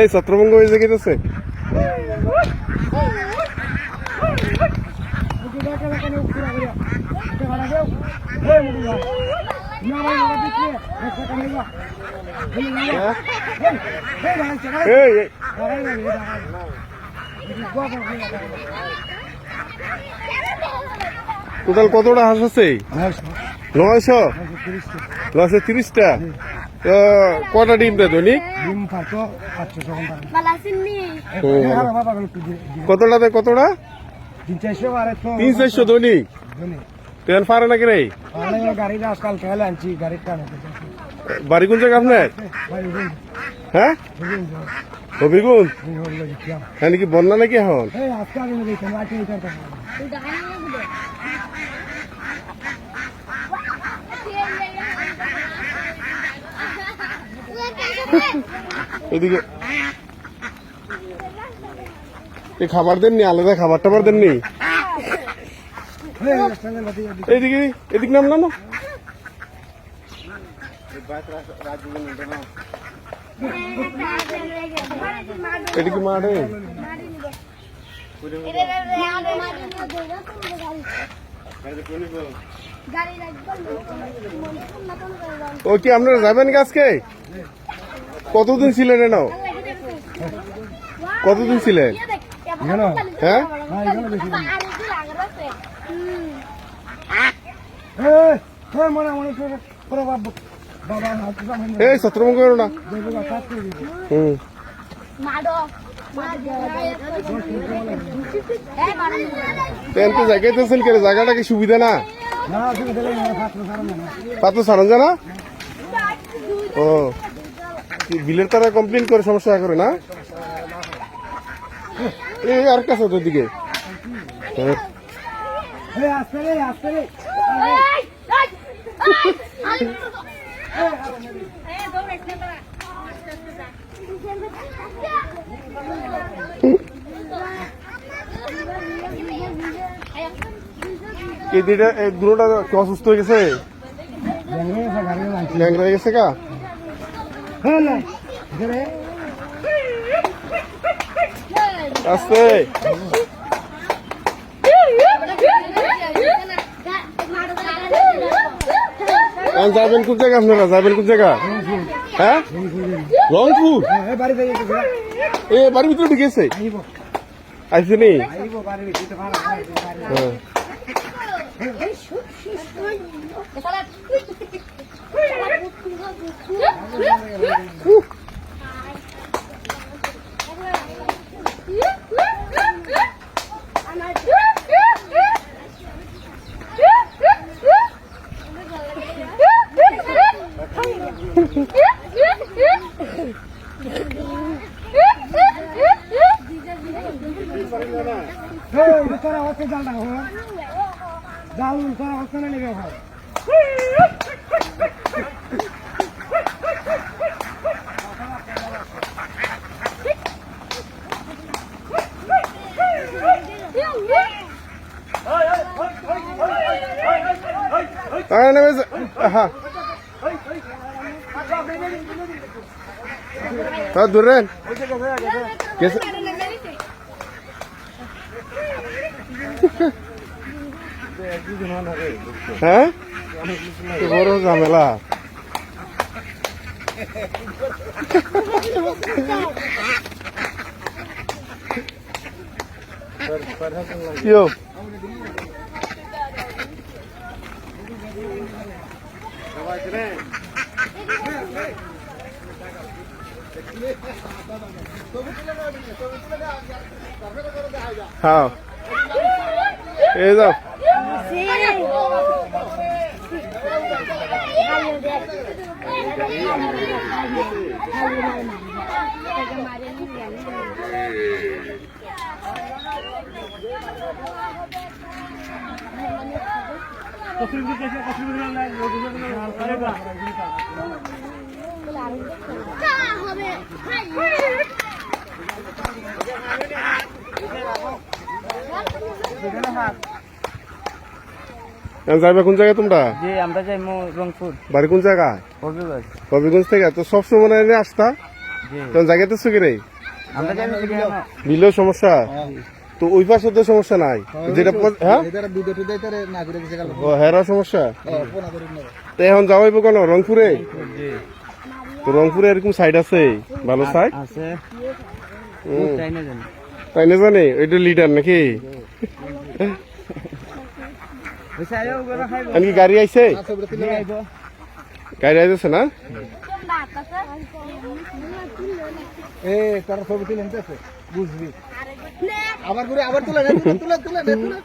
এই ছত্রভঙ্গ হয়েছে গেছে। এই এই, টোটাল কতটা হাঁস আছে? নয়শো? নয়শো তিরিশটা? কটা ডিম দেয় দৈনিক? কতটা দেয় কতটা? তিন চারশো দৈনিক? তেল পারে নাকি রে বাড়ি কোন জায়গা আপনার? হ্যাঁ? হবিগুন হ্যাঁ নাকি বন্যা নাকি এখন? এদিকে। এই খাবার দেননি আলাদা খাবার টাবার দেননি? এইদিকে এদিক নাম না এদিকে মাঠে ও কি আপনারা যাবেন গাছকে? কতদিন ছিলেন এন কতদিন ছিলেন? হ্যাঁ? এই মনে মনে করে করো হুম তেনতে জায়গাতেছেন কেন জায়গাটা কি সুবিধা না পাত্র সারান জানা ও বিলের তারা কমপ্লেন করে সমস্যা করে না এই আর কাছে তোর দিকে হ্যাঁ। এই রে এই দুটোটা অসুস্থ হয়ে গেছে? ল্যাংরা হয়ে গেছে কা আস্তে যাবেন কোন জায়গা আপনারা? যাবেন কোন জায়গা? হ্যাঁ? রংপুর? এ বাড়ির ভিতরে ঢুকেছে? আইসেনি হ্যাঁ। এই তোরা হচ্ছে জালটা হয় জাল তোরা হচ্ছে না নেবে হয় হ্যাঁ নেমেছে হ্যাঁ হ্যাঁ দূরে গেছে হ্যাঁ? বড় ঝামেলা। কিও হ্যাঁ। এই যাও। সেখানে হাত যাইবা কোন জায়গায় তোমরা? জি আমরা যাই রংপুর। বাড়ি কোন জায়গায়? হবিগঞ্জ। থেকে? তো এনে আসতা? তখন জায়গাতে সুখে রে? আমরা সমস্যা? তো ওই পাশে তো সমস্যা নাই। যেটা হ্যাঁ? ও হেরা সমস্যা? তো এখন কেন? রংপুরে? তো রংপুরে এরকম সাইড আছে? ভালো সাইড আছে। তাই না জানি। তাই না জানি? ওইটা লিডার নাকি? আনকি গাড়ি আইছে? গাড়ি আইতেছে না? এ, তার ছবি বুঝবি। আবার করে আবার তুলে তুলে তুলে।